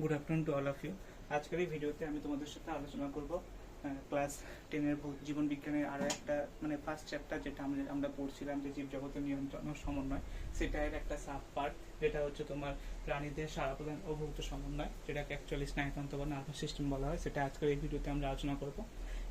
Good afternoon to all of you আজকের এই ভিডিওতে আমি তোমাদের সাথে আলোচনা করব ক্লাস টেনের জীবন বিজ্ঞানের আরও একটা মানে ফার্স্ট চ্যাপ্টার যেটা আমরা আমরা পড়ছিলাম যে জীবজগতের নিয়ন্ত্রণ ও সমন্বয় সেটার একটা সাব পার্ট যেটা হচ্ছে তোমার প্রাণীদের সারা প্রদান ও ভৌত সমন্বয়, যেটাকে অ্যাকচুয়ালি স্নায়ুতন্ত্র বা নার্ভাস সিস্টেম বলা হয়, সেটা আজকের এই ভিডিওতে আমরা আলোচনা করব।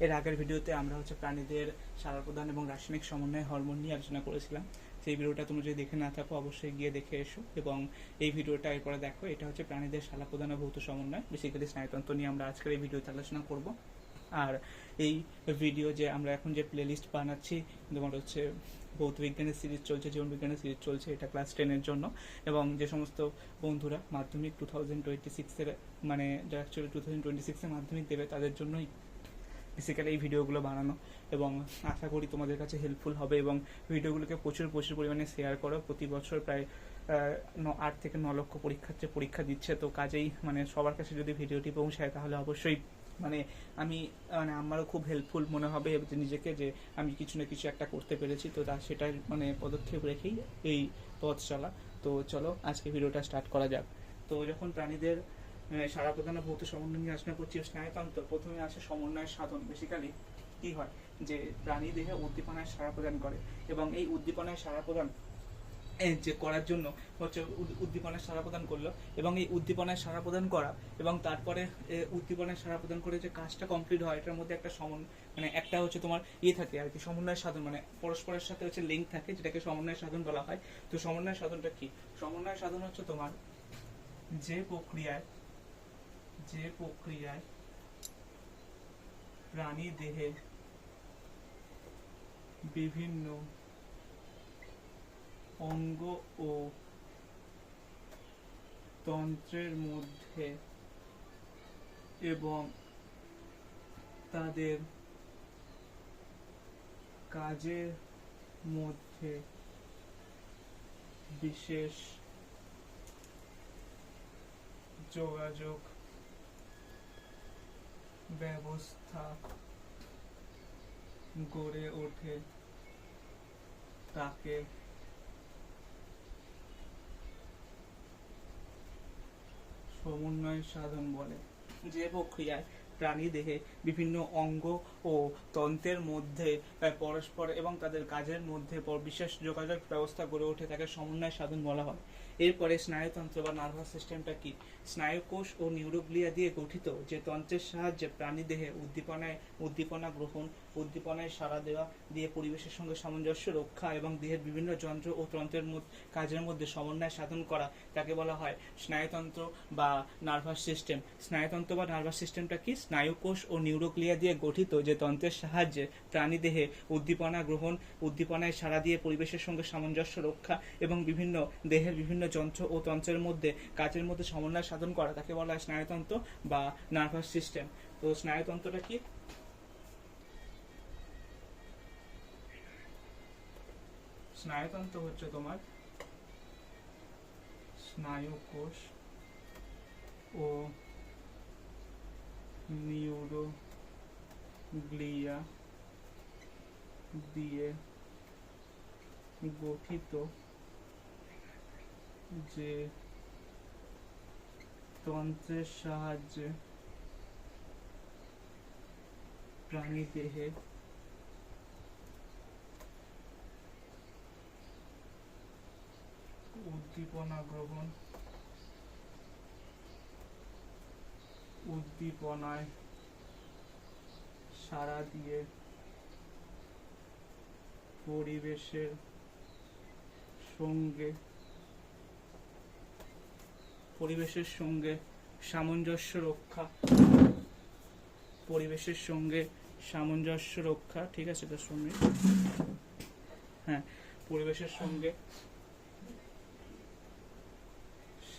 এর আগের ভিডিওতে আমরা হচ্ছে প্রাণীদের সারা প্রদান এবং রাসায়নিক সমন্বয় হরমোন নিয়ে আলোচনা করেছিলাম। সেই ভিডিওটা তুমি যদি দেখে না থাকো, অবশ্যই গিয়ে দেখে এসো এবং এই ভিডিওটা এরপরে দেখো। এটা হচ্ছে প্রাণীদের শালা প্রধান ভৌত সমন্বয়। বেসিক্যালি স্নায়ুতন্ত্র নিয়ে আমরা আজকের এই ভিডিওতে আলোচনা করব। আর এই ভিডিও যে আমরা এখন যে প্লেলিস্ট বানাচ্ছি, তোমার হচ্ছে ভৌত বিজ্ঞানের সিরিজ চলছে, জীবন বিজ্ঞানের সিরিজ চলছে, এটা ক্লাস টেনের জন্য। এবং যে সমস্ত বন্ধুরা মাধ্যমিক টু থাউজেন্ড টোয়েন্টি সিক্সের মানে যারা অ্যাকচুয়ালি টু থাউজেন্ড টোয়েন্টি সিক্সে মাধ্যমিক দেবে, তাদের জন্যই বেসিক্যালি এই ভিডিওগুলো বানানো এবং আশা করি তোমাদের কাছে হেল্পফুল হবে এবং ভিডিওগুলোকে প্রচুর প্রচুর পরিমাণে শেয়ার করো। প্রতি বছর প্রায় আট থেকে ন লক্ষ পরীক্ষার্থী পরীক্ষা দিচ্ছে, তো কাজেই মানে সবার কাছে যদি ভিডিওটি পৌঁছায় তাহলে অবশ্যই মানে আমি মানে আমারও খুব হেল্পফুল মনে হবে নিজেকে যে আমি কিছু না কিছু একটা করতে পেরেছি, তো তা সেটার মানে পদক্ষেপ রেখেই এই পথ চলা। তো চলো, আজকে ভিডিওটা স্টার্ট করা যাক। তো যখন প্রাণীদের সারা প্রধান ভৌত সমন্বয় নিয়ে আলোচনা করছি স্নায়ুতন্ত্র প্রথমে আসে সমন্বয়ের সাধন। বেসিক্যালি কি হয়? যে প্রাণী দেহে উদ্দীপনায় সারা প্রদান করে, এবং এই উদ্দীপনায় সারা প্রদান যে করার জন্য হচ্ছে উদ্দীপনায় সারা প্রদান করল, এবং এই উদ্দীপনায় সারা প্রদান করা, এবং তারপরে উদ্দীপনায় সারা প্রদান করে যে কাজটা কমপ্লিট হয়, এটার মধ্যে একটা সমন মানে একটা হচ্ছে তোমার ইয়ে থাকে আর কি, সমন্বয় সাধন মানে পরস্পরের সাথে হচ্ছে লিঙ্ক থাকে, যেটাকে সমন্বয় সাধন বলা হয়। তো সমন্বয় সাধনটা কি? সমন্বয় সাধন হচ্ছে তোমার যে প্রক্রিয়ায় যে প্রক্রিয়ায় প্রাণী দেহে বিভিন্ন অঙ্গ ও তন্ত্রের মধ্যে এবং তাদের কাজের মধ্যে বিশেষ যোগাযোগ ব্যবস্থা গড়ে ওঠে তাকে। সমন্বয় সাধন বলে। যে প্রক্রিয়ায় প্রাণী দেহে বিভিন্ন অঙ্গ ও তন্ত্রের মধ্যে পরস্পর এবং তাদের কাজের মধ্যে বিশেষ যোগাযোগ ব্যবস্থা গড়ে ওঠে, তাকে সমন্বয় সাধন বলা হয়। এরপরে স্নায়ুতন্ত্র বা নার্ভাস সিস্টেমটা কি? স্নায়ুকোষ ও নিউরোগ্লিয়া দিয়ে গঠিত যে তন্ত্রের সাহায্যে প্রাণী দেহে উদ্দীপনায় উদ্দীপনা গ্রহণ উদ্দীপনায় সাড়া দেওয়া দিয়ে পরিবেশের সঙ্গে সামঞ্জস্য রক্ষা এবং দেহের বিভিন্ন যন্ত্র ও তন্ত্রের কাজের মধ্যে সমন্বয় সাধন করা, তাকে বলা হয় স্নায়ুতন্ত্র বা নার্ভাস সিস্টেম। স্নায়ুতন্ত্র বা নার্ভাস সিস্টেমটা কি? স্নায়ুকোষ ও নিউরোক্লিয়া দিয়ে গঠিত যে তন্ত্রের সাহায্যে প্রাণী দেহে উদ্দীপনা গ্রহণ, উদ্দীপনায় সাড়া দিয়ে পরিবেশের সঙ্গে সামঞ্জস্য রক্ষা এবং বিভিন্ন দেহের বিভিন্ন যন্ত্র ও তন্ত্রের মধ্যে, কাজের মধ্যে সমন্বয় সাধন করা, তাকে বলা হয় স্নায়ুতন্ত্র বা নার্ভাস সিস্টেম। তো স্নায়ুতন্ত্রটা কি? স্নায়ুতন্ত্র হচ্ছে তোমার স্নায়ুকোষ ও নিউরোগ্লিয়া দিয়ে গঠিত যে তন্ত্রের সাহায্যে প্রাণী দেহে উদ্দীপনা গ্রহণ উদ্দীপনায় সাড়া দিয়ে পরিবেশের সঙ্গে পরিবেশের সঙ্গে সামঞ্জস্য রক্ষা, পরিবেশের সঙ্গে সামঞ্জস্য রক্ষা, ঠিক আছে তার সঙ্গে হ্যাঁ পরিবেশের সঙ্গে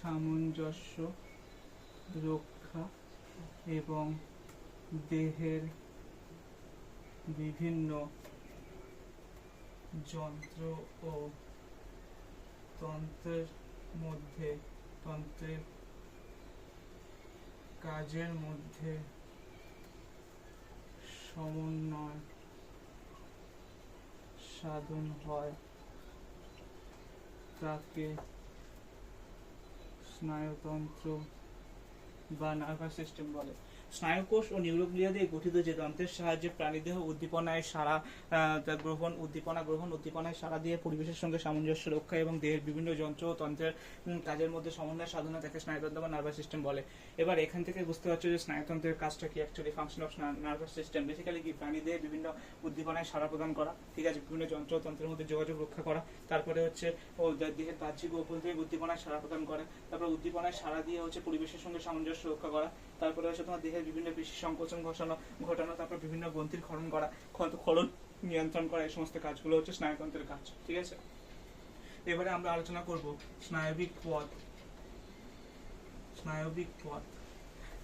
সামঞ্জস্য, রক্ষা এবং দেহের বিভিন্ন যন্ত্র ও তন্ত্রের মধ্যে, তন্ত্রের কাজের মধ্যে সমন্বয় সাধন হয়। তাকে স্নায়ুতন্ত্র বা নার্ভাস সিস্টেম বলে। স্নায়ুকোষ ও নিউরোগ্লিয়া দিয়ে গঠিত যে যন্ত্রের সাহায্যে প্রাণীদেহ উদ্দীপনায় সারা গ্রহণ, উদ্দীপনা গ্রহণ, উদ্দীপনায় সারা দিয়ে পরিবেশের সঙ্গে সামঞ্জস্য রক্ষা এবং দেহের বিভিন্ন যন্ত্র ও তন্ত্রের কাজের মধ্যে সমন্বয় সাধনা তাকে স্নায়ুতন্ত্র বা নার্ভাস সিস্টেম বলে। এবার এখান থেকে বুঝতে পারছ যে স্নায়ুতন্ত্রের কাজটা কি actually function of nervous system basically কি প্রাণীদের বিভিন্ন উদ্দীপনায় সারা প্রদান করা, ঠিক আছে, বিভিন্ন যন্ত্র তন্ত্রের মধ্যে যোগাযোগ রক্ষা করা, তারপরে হচ্ছে দেহের বাহ্যিক ও অভ্যন্তরীণ উদ্দীপনায় সারা প্রদান করে, তারপর উদ্দীপনায় সারা দিয়ে হচ্ছে পরিবেশের সঙ্গে সামঞ্জস্য রক্ষা করা তারপরে হচ্ছে তোমার দেহের বিভিন্ন পেশি সংকোচন ঘটানো ঘটানো, তারপর বিভিন্ন গ্রন্থির ক্ষরণ করা ক্ষরণ নিয়ন্ত্রণ করা, এই সমস্ত কাজগুলো হচ্ছে স্নায়ুতন্ত্রের কাজ, ঠিক আছে? এবারে আমরা আলোচনা করব স্নায়বিক পথ। স্নায়বিক পথ।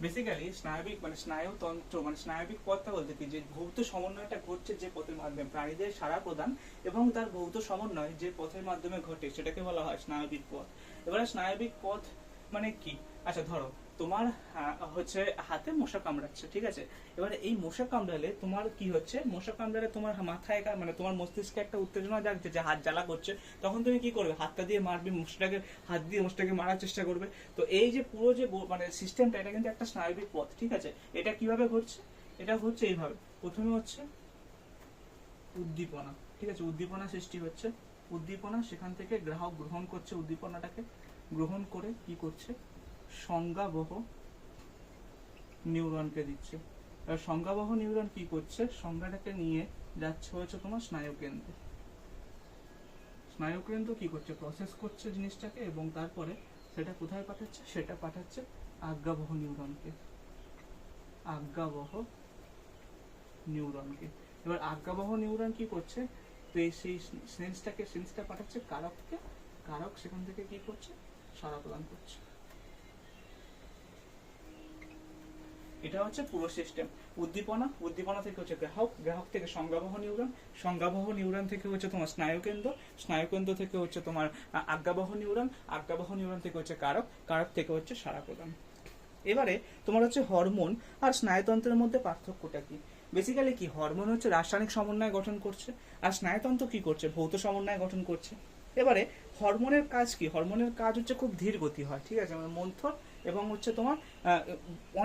বেসিক্যালি স্নায়বিক মানে স্নায়ুতন্ত্র মানে স্নায়বিক পথটা বলতে কি? যে ভৌত সমন্বয়টা ঘটছে যে পথের মাধ্যমে, প্রাণীদের সারা প্রদান এবং তার ভৌত সমন্বয় যে পথের মাধ্যমে ঘটে, সেটাকে বলা হয় স্নায়বিক পথ। এবারে স্নায়বিক পথ মানে কি? আচ্ছা ধরো তোমার হচ্ছে হাতে মশা কামড়াচ্ছে, ঠিক আছে? এবারে এই মশা কামড়ালে তোমার কি হচ্ছে? মশা কামড়ালে তোমার মাথায় মানে তোমার মস্তিষ্কে একটা উত্তেজনা জাগছে যে হাত জ্বালা করছে। তখন তুমি কি করবে? হাতটা দিয়ে মারবে, মশাটাকে, হাত দিয়ে মশাটাকে মারার চেষ্টা করবে। তো এই যে পুরো যে মানে সিস্টেমটা এটা কিন্তু একটা স্নায়বিক পথ, ঠিক আছে? এটা কীভাবে ঘটছে? এটা হচ্ছে এইভাবে। প্রথমে হচ্ছে উদ্দীপনা, ঠিক আছে? উদ্দীপনা সৃষ্টি হচ্ছে। উদ্দীপনা সেখান থেকে গ্রাহক গ্রহণ করছে উদ্দীপনাটাকে। গ্রহণ করে কি করছে? সংজ্ঞাবহ নিউরনকে দিচ্ছে। আর সংজ্ঞাবহ নিউরন কি করছে? সংজ্ঞাটাকে নিয়ে যাচ্ছে হচ্ছে তোমার স্নায়ুকেন্দ্রে। স্নায়ুকেন্দ্র কি করছে? প্রসেস করছে জিনিসটাকে এবং তারপরে সেটা কোথায় পাঠাচ্ছে? সেটা পাঠাচ্ছে আজ্ঞাবহ নিউরনকে। আজ্ঞাবহ নিউরনকে। এবার আজ্ঞাবহ নিউরন কি করছে? তো সেই সেন্সটাকে সেন্সটা পাঠাচ্ছে কারককে। কারক সেখান থেকে কি করছে? সারা প্রদান করছে। এটা হচ্ছে পুরো সিস্টেম উদ্দীপনা উদ্দীপনা থেকে হচ্ছে গ্রাহক গ্রাহক থেকে সংজ্ঞাবহ নিউরন সংজ্ঞাবহ নিউরন থেকে হচ্ছে তোমার স্নায়ুকেন্দ্র স্নায়ুকেন্দ্র থেকে হচ্ছে তোমার আজ্ঞাবহ নিউরন আজ্ঞাবহ নিউরন থেকে হচ্ছে কারক কারক থেকে হচ্ছে সারা প্রদান। এবারে তোমার হচ্ছে হরমোন আর স্নায়ুতন্ত্রের মধ্যে পার্থক্যটা কি? বেসিক্যালি কি, হরমোন হচ্ছে রাসায়নিক সমন্বয় গঠন করছে আর স্নায়ুতন্ত্র কি করছে? ভৌত সমন্বয় গঠন করছে। এবারে হরমোনের কাজ কি? হরমোনের কাজ হচ্ছে খুব ধীর গতি হয়, ঠিক আছে? মানে মন্থর এবং হচ্ছে তোমার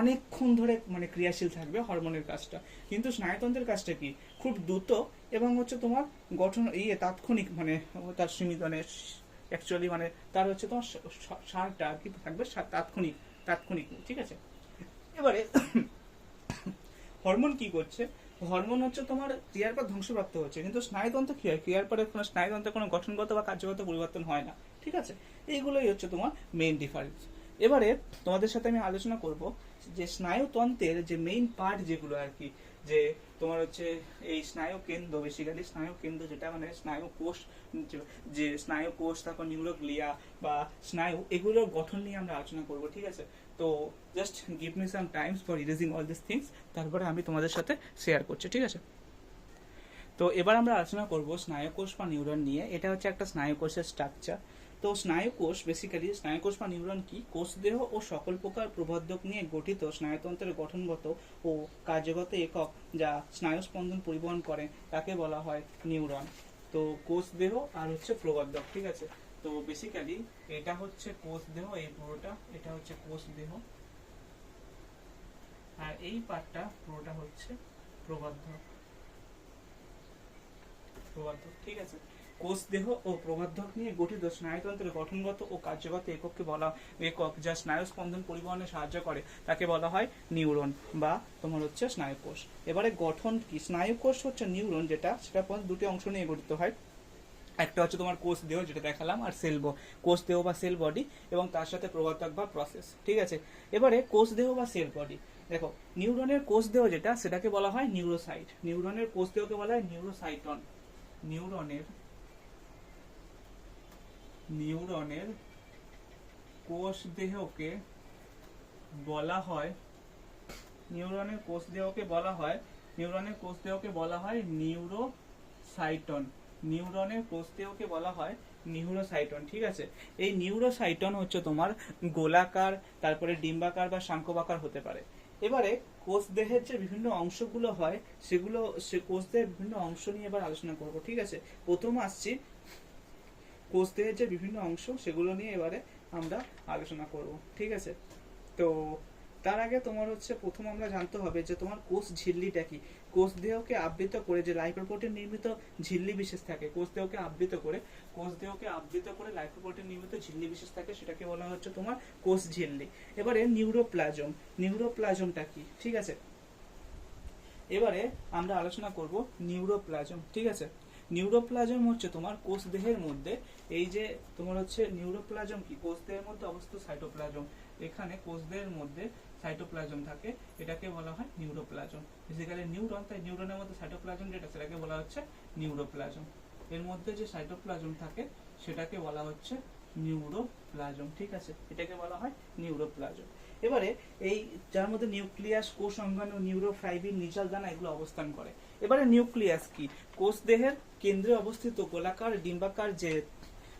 অনেকক্ষণ ধরে মানে ক্রিয়াশীল থাকবে হরমোনের কাজটা। কিন্তু স্নায়ুতন্ত্রের কাজটা কি? খুব দ্রুত এবং হচ্ছে তোমার গঠন ইয়ে তাৎক্ষণিক মানে তার সীমিত মানে অ্যাকচুয়ালি মানে তার হচ্ছে তোমার সারটা কি থাকবে? তাৎক্ষণিক তাৎক্ষণিক, ঠিক আছে? এবারে হরমোন কি করছে? হরমোন হচ্ছে তোমার ক্রিয়ার পর ধ্বংসপ্রাপ্ত হচ্ছে। কিন্তু স্নায়ুতন্ত্র কি হয়? ক্রিয়ার পরে কোনো স্নায়ুতন্ত্রের কোনো গঠনগত বা কার্যগত পরিবর্তন হয় না, ঠিক আছে? এইগুলোই হচ্ছে তোমার মেইন ডিফারেন্স এবারে তোমাদের সাথে আমি আলোচনা করব যে স্নায়ুতন্ত্রের যে মেইন পার্ট যেগুলো আর কি, যে তোমার হচ্ছে এই স্নায়ু কেন্দ্র বেসিক্যালি স্নায়ু কেন্দ্র যেটা মানে স্নায়ু কোষ যে- স্নায়ু কোষ তারপর নিউরোগ্লিয়া বা স্নায়ু, এগুলোর গঠন নিয়ে আমরা আলোচনা করব, ঠিক আছে? তো just give me some times for erasing all this things তারপরে আমি তোমাদের সাথে শেয়ার করছি, ঠিক আছে? তো এবার আমরা আলোচনা করব স্নায়ুকোষ বা নিউরন নিয়ে। এটা হচ্ছে একটা স্নায়ুকোষের স্ট্রাকচার তো স্নায়ুকোষ বেসিক্যালি স্নায়ুকোষ বা নিউরন কি? কোষদেহ ও সকল প্রকার প্রবর্ধক নিয়ে গঠিত স্নায়ুতন্ত্রের গঠনগত ও কার্যগত একক যা স্নায়ু স্পন্দন পরিবহন করে, তাকে বলা হয় নিউরন তো কোষদেহ আর হচ্ছে প্রবর্ধক, ঠিক আছে? তো বেসিক্যালি এটা হচ্ছে কোষদেহ এই পুরোটা, এটা হচ্ছে কোষদেহ আর এই পার্টটা পুরোটা হচ্ছে প্রবর্ধক। প্রবর্ধক, ঠিক আছে? কোষ দেহ ও প্রবর্ধক নিয়ে গঠিত স্নায়ুতন্ত্রের গঠনগত ও কার্যগত একককে বলা একক, যা স্নায়ু স্পন্দন পরিবহনে সাহায্য করে। তাকে বলা হয় নিউরন বা তোমার হচ্ছে স্নায়ুকোষ। এবারে গঠন কি? স্নায়ুকোষ হচ্ছে নিউরন যেটা, সেটা দুটি অংশ নিয়ে গঠিত হয়। একটা হচ্ছে তোমার কোষ দেহ যেটা দেখালাম, আর সেল কোষ দেহ বা সেল বডি এবং তার সাথে প্রবর্তক বা প্রসেস, ঠিক আছে? এবারে কোষ দেহ বা সেল বডি। দেখো, নিউরনের কোষ দেহ যেটা, সেটাকে বলা হয় নিউরোসাইট। নিউরনের কোষ দেহকে বলা হয় নিউরোসাইটন। নিউরনের নিউরনের কোষ দেহকে বলা হয়, নিউরনের কোষ দেহকে বলা হয়, নিউরনের কোষ দেহকে বলা হয় নিউরোসাইটন। নিউরনের কোষ দেহকে বলা হয় নিউরোসাইটন, ঠিক আছে? এই নিউরোসাইটন হচ্ছে তোমার গোলাকার, তারপরে ডিম্বাকার বা শাঙ্কবাকার হতে পারে। এবারে কোষ দেহের যে বিভিন্ন অংশগুলো হয়, সেগুলো, সে কোষ দেহের বিভিন্ন অংশ নিয়ে এবার আলোচনা করব, ঠিক আছে? প্রথম আসছি কোষ দেহের যে বিভিন্ন অংশ, সেগুলো নিয়ে এবারে আমরা আলোচনা করব। ঠিক আছে? তো তার আগে তোমার হচ্ছে প্রথম আমরা জানতে হবে যে তোমার কোষ ঝিল্লিটা কি? কোষ দেহকে আবৃত করে যে লাইপোপ্রোটিন নির্মিত ঝিল্লি বিশেষ থাকে, কোষ দেহকে আবৃত করে, কোষ দেহকে আবৃত করে লাইপোপ্রোটিন নির্মিত ঝিল্লি বিশেষ থাকে, সেটাকে বলা হচ্ছে তোমার কোষ ঝিল্লি। এবারে নিউরোপ্লাজম, নিউরোপ্লাজমটা কি? ঠিক আছে? এবারে আমরা আলোচনা করব নিউরোপ্লাজম, ঠিক আছে? নিউরোপ্লাজম হচ্ছে তোমার কোষ দেহের মধ্যে, এই যে তোমার হচ্ছে নিউরোপ্লাজম কি? কোষ দেহের মধ্যে অবস্থিত সাইটোপ্লাজম এখানে কোষ দেহের মধ্যে সাইটোপ্লাজম থাকে, এটাকে বলা হয় নিউরোপ্লাজম বেসিক্যালি নিউরন তাই নিউরনের মধ্যে সাইটোপ্লাজম যেটা, সেটাকে বলা হচ্ছে নিউরোপ্লাজম এর মধ্যে যে সাইটোপ্লাজম থাকে, সেটাকে বলা হচ্ছে নিউরোপ্লাজম ঠিক আছে? এটাকে বলা হয় নিউরোপ্লাজম এবারে এই যার মধ্যে নিউক্লিয়াস কোষ অঙ্গাণু নিউরোফাইবিন নিচল দানা এগুলো অবস্থান করে। এবারে নিউক্লিয়াস কি? কোষ দেহের কেন্দ্রে অবস্থিত গোলাকার, ডিম্বাকার যে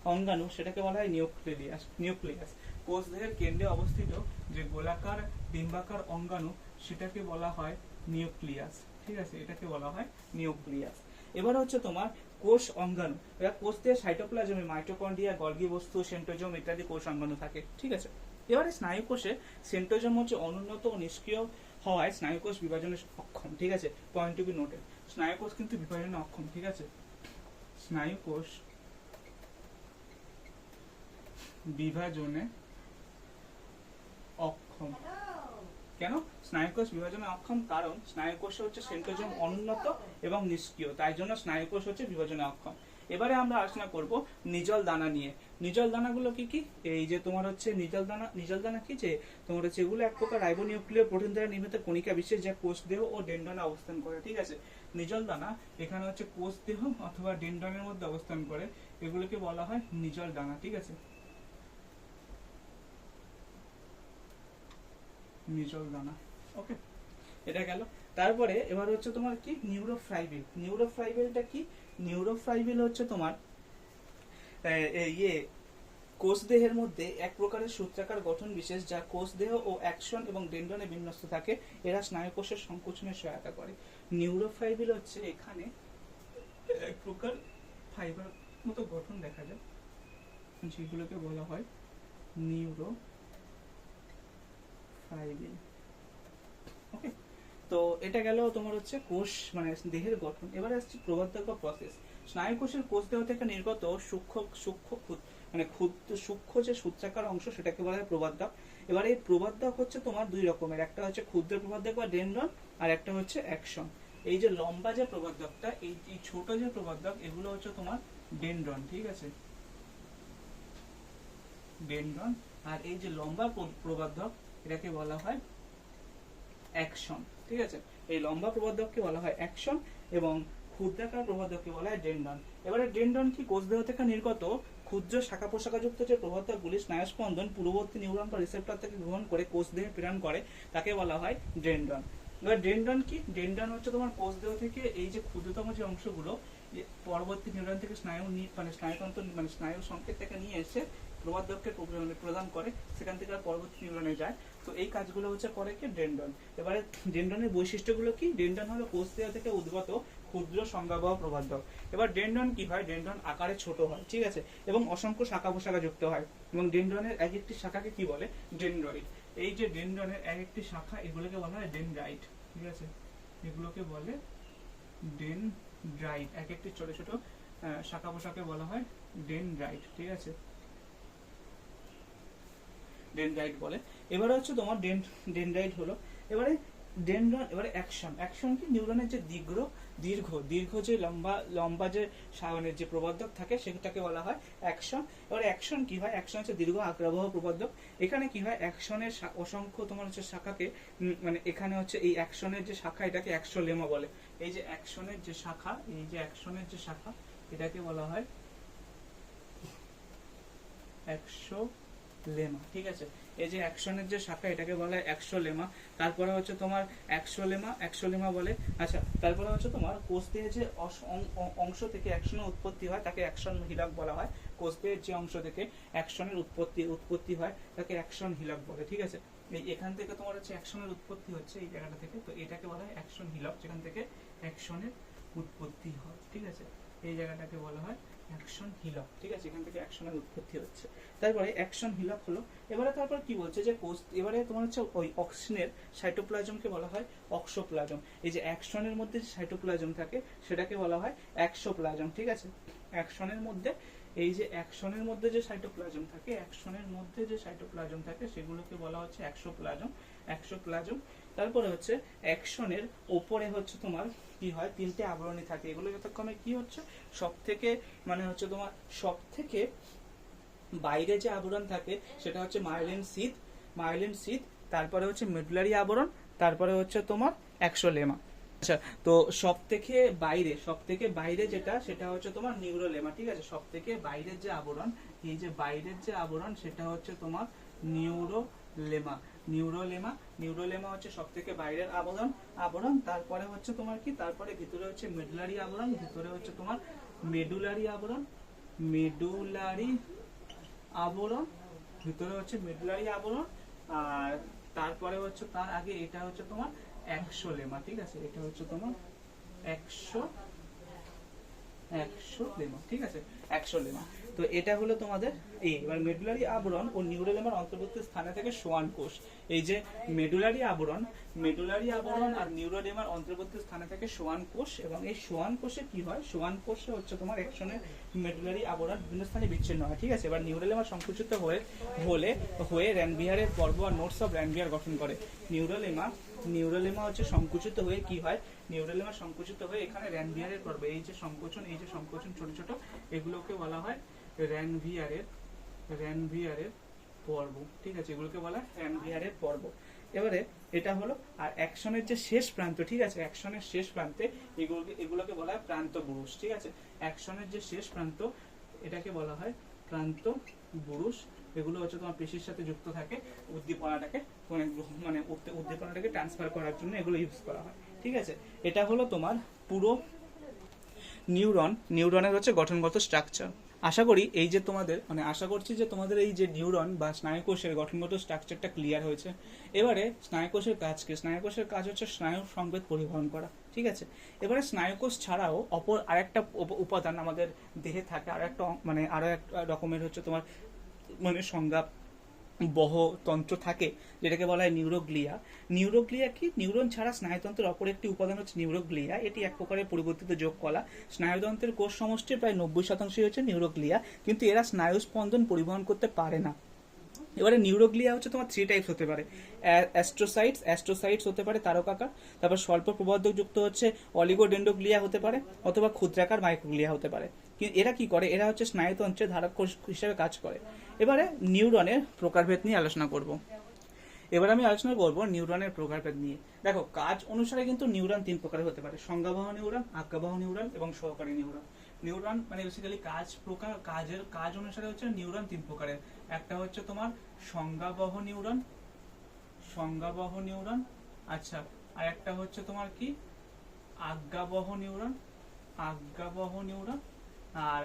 অঙ্গাণু, সেটাকে বলা হয় নিউক্লিয়াস নিউক্লিয়াস। কোষ দেহের কেন্দ্রে অবস্থিত যে গোলাকার, ডিম্বাকার অঙ্গাণু, সেটাকে বলা হয় নিউক্লিয়াস। ঠিক আছে? এটাকে বলা হয় নিউক্লিয়াস। এবার হচ্ছে তোমার কোষ অঙ্গাণু। এবার কোষ দেহের সাইটোপ্লাজমে মাইটোকন্ড্রিয়া, গলগি বস্তু সেন্টোজোম ইত্যাদি কোষ অঙ্গাণু থাকে। ঠিক আছে? এবারে স্নায়ু কোষে সেন্টোজোম হচ্ছে অনুন্নত ও নিষ্ক্রিয় হওয়ায় স্নায়ুকোষ বিভাজনে অক্ষম, ঠিক আছে? পয়েন্ট টু বি নোটেড স্নায়ুকোষ কিন্তু বিভাজনে অক্ষম, ঠিক আছে? স্নায়ুকোষ বিভাজনে অক্ষম। কেন? স্নায়ুকোষ বিভাজনে অক্ষম কারণ স্নায়ুকোষে হচ্ছে সেন্টোজোম অনুন্নত এবং নিষ্ক্রিয়, তাই জন্য স্নায়ুকোষ হচ্ছে বিভাজনে অক্ষম। এবারে আমরা আলোচনা করব নিজল দানা নিয়ে। নিজল দানাগুলো কি কি? এই যে তোমার হচ্ছে নিজল দানা নিজল দানা কি যে তোমার হচ্ছে এগুলো এক প্রকার রাইবোনিউক্লিয় প্রোটিন দ্বারা নির্মিত কণিকা বিশেষ যা কোষ দেহ ও ডেন্ডনে অবস্থান করে, ঠিক আছে? নিজল দানা এখানে হচ্ছে কোষ দেহ অথবা ডেন্ডনের মধ্যে অবস্থান করে, এগুলোকে বলা হয় নিজল দানা, ঠিক আছে? নিজল দানা, ওকে? এটা গেল। তারপরে এবার হচ্ছে তোমার কি? নিউরোফ্রাইবিল নিউরোফ্রাইবিলটা কি? নিউরোফ্রাইবিল হচ্ছে তোমার ইয়ে কোষ দেহের মধ্যে এক প্রকারের সূত্রাকার গঠন বিশেষ যা কোষ দেহ ও অ্যাকশন এবং ডেন্ডনে বিন্যস্ত থাকে। এরা স্নায়ুকোষের সংকোচনে সহায়তা করে। নিউরোফাইবিল হচ্ছে এখানে এক প্রকার ফাইবার মতো গঠন দেখা যায়, যেগুলোকে বলা হয় নিউরো ফাইবিল ওকে তো এটা গেল তোমার হচ্ছে কোষ মানে দেহের গঠন। এবারে আসছে প্রবর্ধক প্রসেস স্নায়ুকোষের কোষ দেহ থেকে নির্গত সূক্ষ্ম সূক্ষ্ম মানে ক্ষুদ্র সূক্ষ্ম যে সূত্রাকার অংশ সেটাকে বলা হয় প্রবাদ্যক এবার এই প্রবাদ্যক হচ্ছে তোমার দুই রকমের। একটা হচ্ছে ক্ষুদ্র প্রবাদ্যক বা ডেন্ড্রন, আর একটা হচ্ছে অ্যাকশন। এই যে লম্বা যে প্রবাদ্যকটা এই ছোট যে প্রবাদ্যক এগুলো হচ্ছে তোমার ডেন্ড্রন, ঠিক আছে? ডেন্ড্রন। আর এই যে লম্বা প্র- প্রবাদ্যক এটাকে বলা হয় অ্যাকশন ঠিক আছে? এই লম্বা প্রবাদককে বলা হয় অ্যাকশন এবং ক্ষুদ্রাকার প্রবাদককে বলা হয় ডেন্ডন এবারে ডেন্ডন কি কোষদেহ থেকে নির্গত ক্ষুদ্র শাখা প্রশাখাযুক্ত যে প্রবাদকগুলি স্নায়ুস্পন্দন, পূর্ববর্তী নিউরন বা রিসেপ্টর থেকে গ্রহণ করে কোষদেহে প্রেরণ করে, তাকে বলা হয় ডেন্ডন এবার ডেন্ডন কি? ডেন্ডন হচ্ছে তোমার কোষদেহ থেকে এই যে ক্ষুদ্রতম যে অংশগুলো পরবর্তী নিউরন থেকে স্নায়ু মানে স্নায়ুতন্ত্র মানে স্নায়ু সংকেত থেকে নিয়ে এসে প্রবাদককে মানে প্রদান করে, সেখান থেকে পরবর্তী নিউরনে যায়। তো এই কাজগুলো হচ্ছে করে কি ডেন্ডন এবারে ডেন্ডনের বৈশিষ্ট্যগুলো কি? ডেন্ডন হলো কোষ দেহ থেকে উদ্গত ক্ষুদ্র সংজ্ঞাবহ প্রবাদক এবার ডেন্ডন কি হয়? ডেন্ডন আকারে ছোট হয়, ঠিক আছে? এবং অসংখ্য শাখা পোশাখা যুক্ত হয়। এবং ডেন্ডনের এক একটি শাখাকে কি বলে? ডেন্ড্রয়েড। এই যে ডেন্ডনের এক একটি শাখা, এগুলোকে বলা হয় ডেনড্রাইট, ঠিক আছে? এগুলোকে বলে ডেনড্রাইট। এক একটি ছোট ছোট শাখা পোশাকে বলা হয় ডেনড্রাইট, ঠিক আছে? ডেনড্রাইট বলে। এবারে হচ্ছে তোমার ডেন ডেনড্রাইট হলো। এবারে ডেনড্রন এবারে অ্যাকশন অ্যাকশন কি? নিউরনের যে দীর্ঘ দীর্ঘ দীর্ঘ যে লম্বা লম্বা যে সা- মানে যে প্রবর্ধক থাকে, সেটাকে বলা হয় অ্যাকশন এবারে অ্যাকশন কি হয়? অ্যাকশন হচ্ছে দীর্ঘ আগ্রাবহ প্রবর্ধক। এখানে কি হয়? অ্যাকশনের অসংখ্য তোমার হচ্ছে শাখাকে মানে এখানে হচ্ছে এই অ্যাকশনের যে শাখা, এটাকে অ্যাকশো লেমা বলে। এই যে অ্যাকশনের যে শাখা, এই যে অ্যাকশনের যে শাখা, এটাকে বলা হয় একশো লেমা, ঠিক আছে? এই যে অ্যাকশনের যে শাখা, এটাকে বলা হয় একশো লেমা। তারপরে হচ্ছে তোমার একশো লেমা একশো লেমা বলে। আচ্ছা তারপরে হচ্ছে তোমার দেহের যে অংশ থেকে অ্যাকশনের উৎপত্তি হয়, তাকে অ্যাকশন হিলক বলা হয়। কোষ দেহের যে অংশ থেকে অ্যাকশনের উৎপত্তি উৎপত্তি হয়, তাকে অ্যাকশন হিলক বলে, ঠিক আছে? এই এখান থেকে তোমার হচ্ছে অ্যাকশনের উৎপত্তি হচ্ছে এই জায়গাটা থেকে। তো এটাকে বলা হয় অ্যাকশন হিলক, যেখান থেকে অ্যাকশনের উৎপত্তি হয়, ঠিক আছে? এই জায়গাটাকে বলা হয় অ্যাকশন হিলক ঠিক আছে? এখান থেকে অ্যাকশনের উৎপত্তি হচ্ছে। তারপরে অ্যাকশন হিলক হলো। এবারে তারপর কি বলছে যে কোষ এবারে তোমার হচ্ছে ওই অক্সিনের সাইটোপ্লাজমকে বলা হয় অক্সোপ্লাজম এই যে অ্যাকশনের মধ্যে যে সাইটোপ্লাজম থাকে, সেটাকে বলা হয় অ্যাক্সোপ্লাজম ঠিক আছে? অ্যাকশনের মধ্যে এই যে অ্যাকশনের মধ্যে যে সাইটোপ্লাজম থাকে অ্যাকশনের মধ্যে যে সাইটোপ্লাজম থাকে, সেগুলোকে বলা হচ্ছে অ্যাক্সোপ্লাজম অ্যাক্সোপ্লাজম তারপরে হচ্ছে অ্যাকশনের ওপরে হচ্ছে তোমার কি হয়? তিনটে আবরণী থাকে। এগুলো যথাক্রমে কি হচ্ছে? সব থেকে মানে হচ্ছে তোমার সব থেকে বাইরে যে আবরণ থাকে, সেটা হচ্ছে মাইলিন শীত। মাইলিন শীত, তারপরে হচ্ছে মেডুলারি আবরণ, তারপরে হচ্ছে তোমার একশো লেমা আচ্ছা তো সব থেকে বাইরে সব থেকে বাইরে যেটা, সেটা হচ্ছে তোমার নিউরোলেমা ঠিক আছে? সব থেকে বাইরের যে আবরণ, এই যে বাইরের যে আবরণ, সেটা হচ্ছে তোমার নিউরোলেমা নিউরোলেমা নিউরোলেমা হচ্ছে সব থেকে বাইরের আবরণ আবরণ, তারপরে হচ্ছে তোমার কি? তারপরে ভিতরে হচ্ছে মেডুলারি আবরণ, ভিতরে হচ্ছে তোমার মেডুলারি আবরণ মেডুলারি আবরণ, ভিতরে হচ্ছে মেডুলারি আবরণ, আর তারপরে হচ্ছে তার আগে এটা হচ্ছে তোমার একশো লেমা ঠিক আছে? এটা হচ্ছে তোমার একশো একশো লেমা ঠিক আছে? একশো লেমা তো এটা হলো তোমাদের এই, এবার মেডুলারি আবরণ ও নিউরোলেমার অন্তর্ভুক্ত স্থানে থেকে সোয়ান কোষ। এই যে মেডুলারি আবরণ মেডুলারি আবরণ আর নিউরোলেমার অন্তর্ভুক্ত স্থানে থেকে সোয়ান কোষ এবং এই সোয়ান কোষে কি হয়? সোয়ান কোষে হচ্ছে তোমার একশনের মেডুলারি আবরণ বিভিন্ন স্থানে বিচ্ছিন্ন হয়, ঠিক আছে? এবার নিউরোলেমা সংকুচিত হয়ে, হলে, হয়ে র্যানবিহারের পর্ব আর নোটস অফ র্যানবিহার গঠন করে। নিউরোলেমা নিউরোলেমা হচ্ছে সংকুচিত হয়ে কি হয়? নিউরোলেমা সংকুচিত হয়ে এখানে র্যানবিহারের পর্ব, এই যে সংকোচন, এই যে সংকোচন ছোট ছোট, এগুলোকে বলা হয় র্যানভিয়ারের র্যানভিয়ারের পর্ব, ঠিক আছে? এগুলোকে বলা র্যানভিয়ারের পর্ব। এবারে এটা হলো, আর অ্যাকশনের যে শেষ প্রান্ত, ঠিক আছে? অ্যাকশনের শেষ প্রান্তে এগুলোকে এগুলোকে বলা হয় প্রান্ত বুরুষ ঠিক আছে? অ্যাকশনের যে শেষ প্রান্ত, এটাকে বলা হয় প্রান্ত বুরুষ এগুলো হচ্ছে তোমার পেশির সাথে যুক্ত থাকে, উদ্দীপনাটাকে মানে মানে উদ্দী- উদ্দীপনাটাকে ট্রান্সফার করার জন্য এগুলো ইউজ করা হয়, ঠিক আছে? এটা হলো তোমার পুরো নিউরন নিউরনের হচ্ছে গঠনগত স্ট্রাকচার আশা করি এই যে তোমাদের মানে আশা করছি যে তোমাদের এই যে নিউরন বা স্নায়ুকোষের গঠনগত স্ট্রাকচারটা ক্লিয়ার হয়েছে। এবারে স্নায়ুকোষের কাজ কি স্নায়ুকোষের কাজ হচ্ছে স্নায়ু সংবেদ পরিবহন করা, ঠিক আছে? এবারে স্নায়ুকোষ ছাড়াও অপর আরেকটা উপ- উপাদান আমাদের দেহে থাকে আর একটা মানে আরও এক রকমের হচ্ছে তোমার মানে সংজ্ঞা বহ তন্ত্র থাকে, যেটাকে বলা হয় নিউরোগ্লিয়া। নিউরোগ্লিয়া কি? নিউরন ছাড়া স্নায়ুতন্ত্রের অপর একটি উপাদান হচ্ছে নিউরোগ্লিয়া। এটি এক প্রকারের পরিবর্তিত যোগ কলা স্নায়ুতন্ত্রের কোষ সমষ্টির প্রায় নব্বই শতাংশই হচ্ছে নিউরোগ্লিয়া, কিন্তু এরা স্নায়ু স্পন্দন পরিবহন করতে পারে না। এবারে নিউরোগ্লিয়া হচ্ছে তোমার থ্রি টাইপস হতে পারে। অ্যাস্ট্রোসাইটস অ্যাস্ট্রোসাইটস হতে পারে তারকাকার, তারপর স্বল্প প্রবর্ধক যুক্ত হচ্ছে অলিগোডেন্ডোগ্লিয়া হতে পারে, অথবা ক্ষুদ্রাকার মাইক্রোগ্লিয়া হতে পারে। কিন্তু এরা কি করে? এরা হচ্ছে স্নায়ুতন্ত্রের ধারক কোষ হিসেবে কাজ করে। এবারে নিউরনের প্রকারভেদ নিয়ে আলোচনা করব। এবার আমি আলোচনা করব নিউরনের প্রকারভেদ নিয়ে। দেখো, কাজ অনুসারে কিন্তু নিউরন তিন প্রকারের হতে পারে। সংজ্ঞাবহ নিউরন, আজ্ঞাবহ নিউরন এবং সহকারী নিউরন। নিউরন মানে বেসিক্যালি কাজ প্রকার, কাজের কাজ অনুসারে হচ্ছে নিউরন তিন প্রকারের। একটা হচ্ছে তোমার সংজ্ঞাবহ নিউরন সংজ্ঞাবহ নিউরন আচ্ছা আর একটা হচ্ছে তোমার কি? আজ্ঞাবহ নিউরন আজ্ঞাবহ নিউরন, আর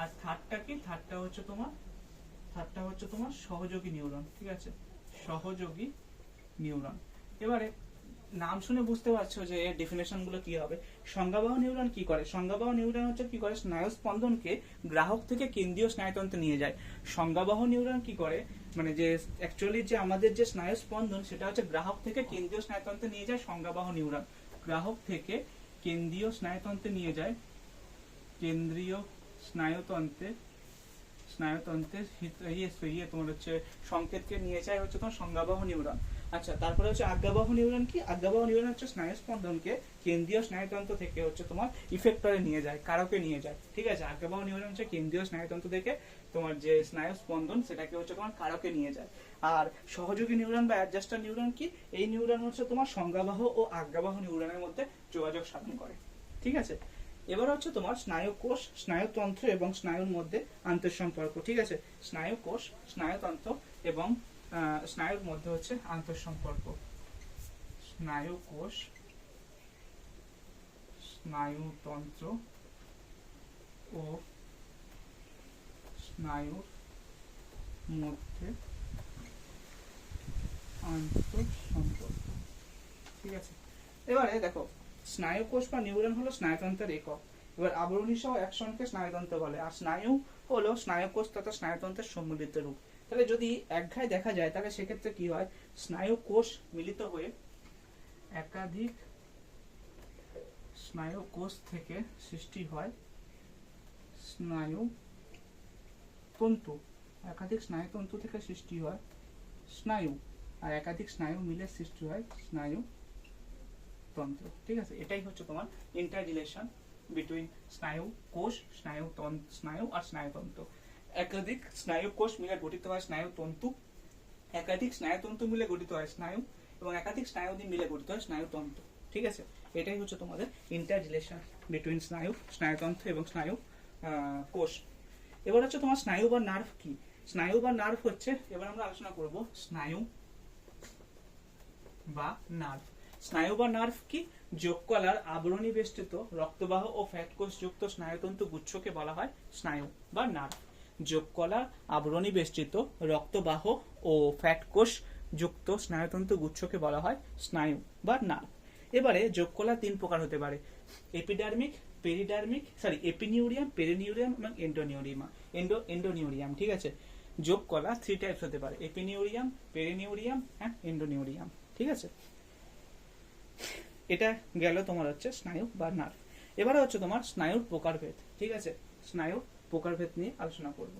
আর থার্ডটা কি? থার্ডটা হচ্ছে তোমার থার্ডটা হচ্ছে তোমার সহযোগী নিউরন, ঠিক আছে? সহযোগী নিউরন। এবারে, নাম শুনে বুঝতে পারছ যে এর ডেফিনেশনগুলো কি হবে? সংজ্ঞাবাহ নিউরন কি করে? সংজ্ঞাবাহ নিউরন হচ্ছে কি করে? স্নায়ু স্পন্দনকে গ্রাহক থেকে কেন্দ্রীয় স্নায়ুতন্ত্রে নিয়ে যায়। সংজ্ঞাবাহ নিউরন কি করে? মানে যে অ্যাকচুয়ালি যে আমাদের যে স্নায়ু স্পন্দন সেটা হচ্ছে গ্রাহক থেকে কেন্দ্রীয় স্নায়ুতন্ত্রে নিয়ে যায় সংজ্ঞাবাহ নিউরন। গ্রাহক থেকে কেন্দ্রীয় স্নায়ুতন্ত্রে নিয়ে যায় কেন্দ্রীয় স্নায়ুতন্ত্রে স্নায়ুতন্ত্রের ইয়ে ইয়ে তোমার হচ্ছে সংকেতকে নিয়ে যায়, হচ্ছে তোমার সংজ্ঞাবাহ নিউরন। আচ্ছা তারপরে হচ্ছে আজ্ঞাবাহ নিউরন কি? আজ্ঞাবাহ নিউরন হচ্ছে স্নায়ু স্পন্দনকে কেন্দ্রীয় স্নায়ুতন্ত্র থেকে হচ্ছে তোমার ইফেক্টরে নিয়ে যায়, কারকে নিয়ে যায়। ঠিক আছে? আজ্ঞাবাহ নিউরন হচ্ছে কেন্দ্রীয় স্নায়ুতন্ত্র থেকে তোমার যে স্নায়ু স্পন্দন সেটাকে হচ্ছে তোমার কারকে নিয়ে যায়। আর সহযোগী নিউরন বা অ্যাডজাস্টার নিউরন কি? এই নিউরন হচ্ছে তোমার সংজ্ঞাবাহ ও আজ্ঞাবাহ নিউরনের মধ্যে যোগাযোগ সাধন করে। ঠিক আছে? এবার হচ্ছে তোমার স্নায়ুকোষ স্নায়ুতন্ত্র এবং স্নায়ুর মধ্যে আন্তঃসম্পর্ক, ঠিক আছে? স্নায়ুকোষ স্নায়ুতন্ত্র এবং স্নায়ুর মধ্যে হচ্ছে আন্তঃসম্পর্ক। স্নায়ুকোষ স্নায়ুতন্ত্র ও স্নায়ুর মধ্যে আন্তঃসম্পর্ক, ঠিক আছে? এবারে দেখো স্নায়ুকোষ বা নিউরন হলো স্নায়ুতন্ত্রের একক। এবার আবরণী সহ অ্যাকশনকে স্নায়ুতন্ত্র বলে, আর স্নায়ু হলো স্নায়ুকোষ তথা স্নায়ুতন্ত্রের সম্মিলিত রূপ। তাহলে যদি একঘায় দেখা যায়, তাহলে সেক্ষেত্রে কি হয়? স্নায়ু কোষ মিলিত হয়ে একাধিক স্নায়ু কোষ থেকে সৃষ্টি হয় স্নায়ু তন্তু। একাধিক স্নায়ু তন্তু থেকে সৃষ্টি হয় স্নায়ু, আর একাধিক স্নায়ু মিলে সৃষ্টি হয় স্নায়ু তন্ত্র, ঠিক আছে? এটাই হচ্ছে তোমার ইন্টার রিলেশন বিটুইন স্নায়ু কোষ, স্নায়ু তন্ত্র স্নায়ু আর স্নায়ুতন্ত্র একাধিক স্নায়ু কোষ মিলে গঠিত হয় স্নায়ু তন্তু। একাধিক স্নায়ুতন্তু মিলে গঠিত হয় স্নায়ু এবং একাধিক স্নায়ুদি মিলে গঠিত হয় স্নায়ুতন্ত্র ঠিক আছে? এটাই হচ্ছে তোমাদের ইন্টার রিলেশন বিটুইন স্নায়ু স্নায়ুতন্ত্র এবং স্নায়ু কোষ। এবার হচ্ছে তোমার স্নায়ু বা নার্ভ কি? স্নায়ু বা নার্ভ হচ্ছে, এবার আমরা আলোচনা করব স্নায়ু বা নার্ভ স্নায়ু বা নার্ভ কি যোগকলার আবরণী বেষ্টিত রক্তবাহ ও ফ্যাট কোষ যুক্ত স্নায়ুতন্তু গুচ্ছকে বলা হয় স্নায়ু বা নার্ভ। যোগকলার আবরণী বেষ্টিত রক্তবাহ ও ফ্যাট কোষ যুক্ত স্নায়ুতন্তু গুচ্ছকে বলা হয় স্নায়ু বা নার্ভ। এবারে যোগকলা তিন প্রকার হতে পারে। এপিডার্মিক, পেরিডার্মিক সরি এপিনিউরিয়াম, পেরিনিউরিয়াম এবং এন্ডোনিউরিয়াম এন্ডো, এন্ডোনিউরিয়াম, ঠিক আছে? যোগকলা থ্রি টাইপস হতে পারে। এপিনিউরিয়াম, পেরিনিউরিয়াম হ্যাঁ এন্ডোনিউরিয়াম, ঠিক আছে? এটা গেল তোমার হচ্ছে স্নায়ু বা নার্ভ এবারে হচ্ছে তোমার স্নায়ুর প্রকারভেদ, ঠিক আছে? স্নায়ুর প্রকারভেদ নিয়ে আলোচনা করব।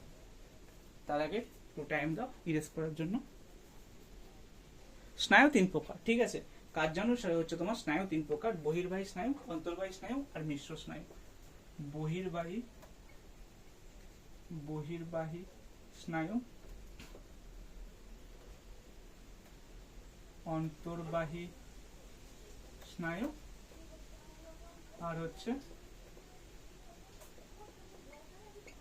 তার আগে একটু টাইম দাও ইরেজ করার জন্য। স্নায়ু তিন প্রকার, ঠিক আছে? কার্যানুসারে হচ্ছে তোমার স্নায়ু তিন প্রকার, বহির্বাহী স্নায়ু, অন্তর্বাহী স্নায়ু আর মিশ্র স্নায়ু। বহির্বাহী বহির্বাহী স্নায়ু, অন্তর্বাহী স্নায়ু। আর হচ্ছে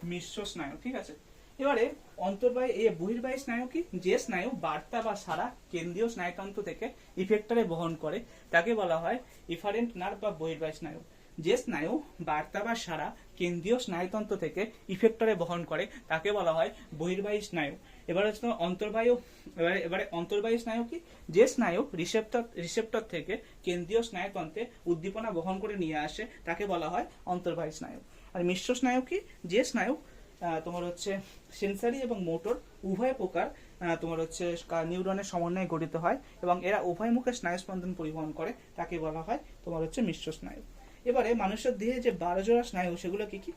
মিশ্র স্নায়ু, ঠিক আছে? এবারে অন্তর্বাহী, এ বহির্বাহী স্নায়ু কি? যে স্নায়ু বার্তা বা সারা কেন্দ্রীয় স্নায়ুতন্ত্র থেকে ইফেক্টরে বহন করে, তাকে বলা হয় ইফারেন্ট নার্ভ বা বহির্বাহী স্নায়ু। যে স্নায়ু বার্তা বা সারা কেন্দ্রীয় স্নায়ুতন্ত্র থেকে ইফেক্টরে বহন করে, তাকে বলা হয় বহির্বাহী স্নায়ু। এবার হচ্ছে তোমার অন্তর্বায়ু, এবারে এবারে অন্তর্বাহী স্নায়ু কি? যে স্নায়ু রিসেপ্টর রিসেপ্টর থেকে কেন্দ্রীয় স্নায়ুতন্ত্রে উদ্দীপনা বহন করে নিয়ে আসে, তাকে বলা হয় অন্তর্বাহী স্নায়ু। আর মিশ্র স্নায়ু কি? যে স্নায়ু তোমার হচ্ছে সেন্সারি এবং মোটর উভয় প্রকার তোমার হচ্ছে নিউরনের সমন্বয়ে গঠিত হয় এবং এরা উভয় মুখে স্নায়ু স্পন্দন পরিবহন করে, তাকে বলা হয় তোমার হচ্ছে মিশ্র স্নায়ু। এবারে মানুষের দেহে যে বারো জোড়া স্নায়ু সেগুলো কি? কি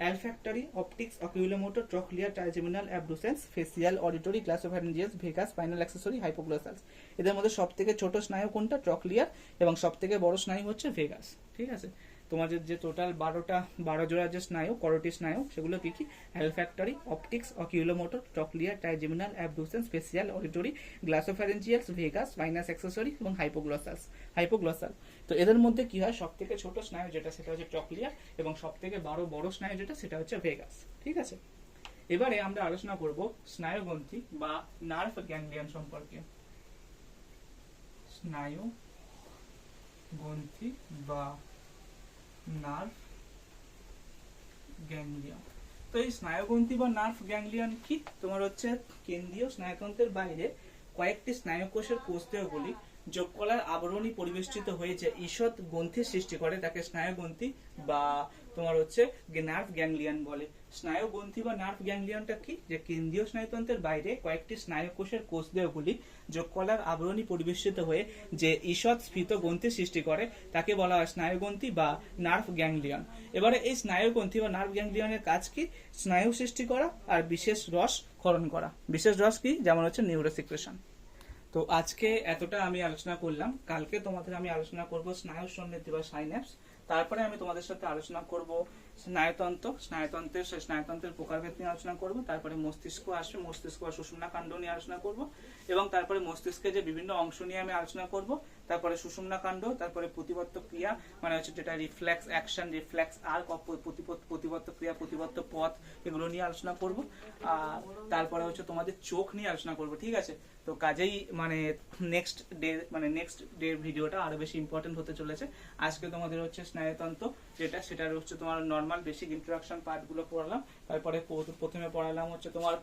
olfactory optics oculomotor trochlear trigeminal abducens facial auditory glossopharyngeus vagus spinal accessory hypoglossals এদের মধ্যে সব থেকে ছোট স্নায়ু কোনটা? ট্রকলিয়ার এবং সব থেকে বড় স্নায়ু হচ্ছে ভেগাস ঠিক আছে? তোমাদের যে টোটাল বারোটা, বারো জোড়া যে স্নায়ু করোটি স্নায়ু, সেগুলো কি কি? Olfactory optics oculomotor trochlear trigeminal abducens facial auditory glossopharyngeals vagus spinous accessory এবং হাইপোগ্লোসালস হাইপোগ্লোসাল তো এদের মধ্যে কি হয়? সব থেকে ছোট স্নায়ু যেটা, সেটা হচ্ছে ট্রকলিয়ার এবং সব থেকে বড় বড় স্নায়ু যেটা, সেটা হচ্ছে ভেগাস ঠিক আছে? এবারে আমরা আলোচনা করব স্নায়ুগ্রন্থি বা নার্ভ গ্যাংলিয়ন সম্পর্কে। স্নায়ু গ্রন্থি বা নার্ভ গ্যাংলিয়ন। তো এই স্নায়ুগ্রন্থি বা নার্ভ গ্যাংলিয়ন কি? তোমার হচ্ছে কেন্দ্রীয় স্নায়ুতন্ত্রের বাইরে কয়েকটি স্নায়ুকোষের কোষদেহগুলি যোগকলার আবরণী পরিবেষ্টিত হয়ে যে ঈষৎ গ্রন্থির সৃষ্টি করে, তাকে স্নায়ুগ্রন্থি বা তোমার হচ্ছে নার্ভ গ্যাংলিয়ন বলে। স্নায়ুগ্রন্থি বা নার্ভ গ্যাংলিয়নটা কি? যে কেন্দ্রীয় স্নায়ুতন্ত্রের বাইরে কয়েকটি স্নায়ুকোষের কোষদেহগুলি যোগকলার আবরণী পরিবেষ্টিত হয়ে যে ঈষৎ স্ফীত গ্রন্থি সৃষ্টি করে, তাকে বলা হয় স্নায়ুগ্রন্থি বা নার্ভ গ্যাংলিয়ন। এবারে এই স্নায়ুগ্রন্থি বা নার্ভ গ্যাংলিয়নের কাজ কি? স্নায়ু সৃষ্টি করা আর বিশেষ রস ক্ষরণ করা। বিশেষ রস কি? যেমন হচ্ছে নিউরোসিক্রেশন। তো আজকে এতটা আমি আলোচনা করলাম। কালকে তোমাদের আমি আলোচনা করব স্নায়ু সমৃদ্ধি বা সাইন্যাপস তারপরে আমি তোমাদের সাথে আলোচনা করব স্নায়ুতন্ত্র। স্নায়ুতন্ত্রের স্নায়ুতন্ত্রের প্রকারভেদ নিয়ে আলোচনা করব। তারপরে মস্তিষ্ক আসবে। মস্তিষ্ক আর সুষুম্না কাণ্ড নিয়ে আলোচনা করব। এবং তারপরে মস্তিষ্কের যে বিভিন্ন অংশ নিয়ে আমি আলোচনা করব, তারপরে সুষুম্না কাণ্ড, তারপরে প্রতিবদ্ধ ক্রিয়া মানে হচ্ছে যেটা রিফ্লেক্স অ্যাকশন রিফ্লেক্স আর প্রতিবদ্ধ ক্রিয়া প্রতিবদ্ধ পথ, এগুলো নিয়ে আলোচনা করব। আর তারপরে হচ্ছে তোমাদের চোখ নিয়ে আলোচনা করব, ঠিক আছে? তো কাজেই মানে নেক্সট ডে মানে নেক্সট ডে ভিডিওটা আরও বেশি ইম্পর্টেন্ট হতে চলেছে। আজকে তোমাদের হচ্ছে স্নায়ুতন্ত্র যেটা, সেটার হচ্ছে তোমার নর্মাল বেসিক ইন্ট্রোডাকশন পার্টগুলো পড়ালাম। তারপরে প্রথমে পড়ালাম হচ্ছে তোমার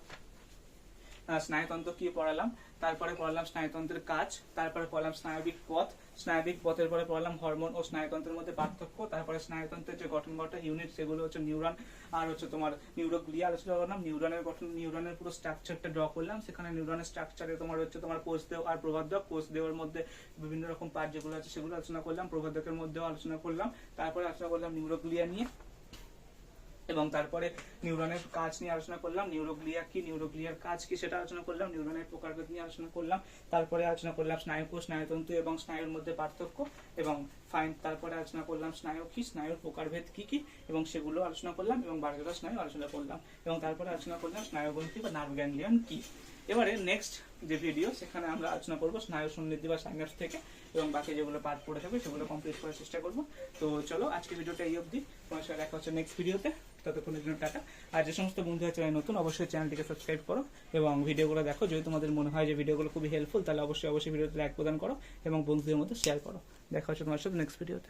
স্নায়ুতন্ত্র কি পড়ালাম? তারপরে পড়ালাম স্নায়ুতন্ত্রের কাজ, তারপরে পড়ালাম স্নায়বিক পথ স্নায়বিক পথের পরে পড়লাম হরমোন ও স্নায়ুতন্ত্রের মধ্যে পার্থক্য। তারপরে স্নায়ুতন্ত্রের যে গঠন গঠন ইউনিট সেগুলো হচ্ছে নিউরন আর হচ্ছে তোমার নিউরোগ্লিয়া আলোচনা করলাম। নিউরনের গঠন নিউরনের পুরো স্ট্রাকচারটা ড্র করলাম। সেখানে নিউরনের স্ট্রাকচারে তোমার হচ্ছে তোমার কোষ দেহ আর প্রবাদক কোষ দেহের মধ্যে বিভিন্ন রকম পার্ট যেগুলো আছে সেগুলো আলোচনা করলাম। প্রবাদকের মধ্যেও আলোচনা করলাম। তারপরে আলোচনা করলাম নিউরোগ্লিয়া নিয়ে। এবং তারপরে নিউরনের কাজ নিয়ে আলোচনা করলাম, নিউরোগ্লিয়া কি, নিউরোগ্লিয়ার কাজ কি সেটা আলোচনা করলাম, নিউরনের প্রকারভেদ নিয়ে আলোচনা করলাম, তারপরে আলোচনা করলাম স্নায়ুকোষ স্নায়ুতন্ত্র এবং স্নায়ুর মধ্যে পার্থক্য এবং ফাইন তারপরে আলোচনা করলাম স্নায়ু কি, স্নায়ুর প্রকারভেদ কি কি এবং সেগুলো আলোচনা করলাম এবং বারোটা স্নায়ু আলোচনা করলাম এবং তারপরে আলোচনা করলাম স্নায়ুগ্রন্থি বা নার্ভ গ্যাংলিয়ন কি। এবারে নেক্সট যে ভিডিও সেখানে আমরা আলোচনা করব স্নায়ু সমৃদ্ধি বা সাইনাস থেকে এবং বাকি যেগুলো পার্ট পড়ে থাকবে সেগুলো কমপ্লিট করার চেষ্টা করব। তো চলো আজকে ভিডিওটা এই অবধি। তোমার সাথে দেখা হচ্ছে নেক্সট ভিডিওতে ততক্ষণের জন্য টাটা। আর যে সমস্ত বন্ধু আছে নতুন, অবশ্যই চ্যানেলটিকে সাবস্ক্রাইব করো এবং ভিডিওগুলো দেখো। যদি তোমাদের মনে হয় যে ভিডিওগুলো খুবই হেল্পফুল তাহলে অবশ্যই অবশ্যই ভিডিওতে লাইক প্রদান করো এবং বন্ধুদের মধ্যে শেয়ার করো। দেখা হচ্ছে তোমার সাথে নেক্সট ভিডিওতে